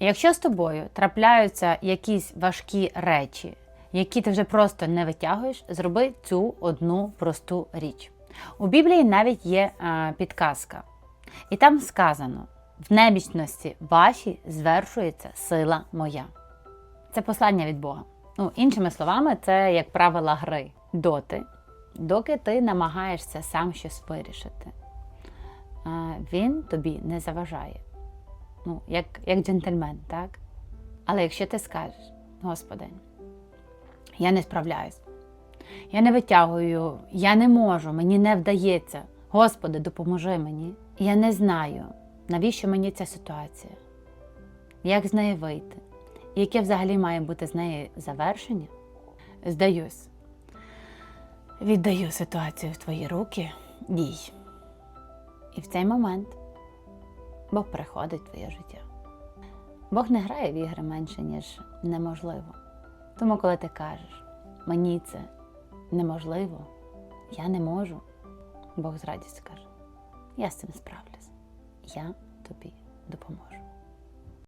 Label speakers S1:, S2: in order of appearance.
S1: Якщо з тобою трапляються якісь важкі речі, які ти вже просто не витягуєш, зроби цю одну просту річ. У Біблії навіть є е, підказка, і там сказано: в немічності вашій звершується сила моя. Це послання від Бога. Ну, іншими словами, це як правила гри доти, доки ти намагаєшся сам щось вирішити. А, Він тобі не заважає. Ну, як, як джентльмен, так? Але якщо ти скажеш, Господи, я не справляюсь, я не витягую, я не можу, мені не вдається. Господи, допоможи мені. Я не знаю, навіщо мені ця ситуація, як з неї вийти, яке взагалі має бути з неї завершення. Здаюсь, віддаю ситуацію в твої руки, дій. І в цей момент Бог приходить в твоє життя. Бог не грає в ігри менше, ніж неможливо. Тому, коли ти кажеш, мені це неможливо, я не можу, Бог з радістю каже, я з цим справлюсь, я тобі допоможу.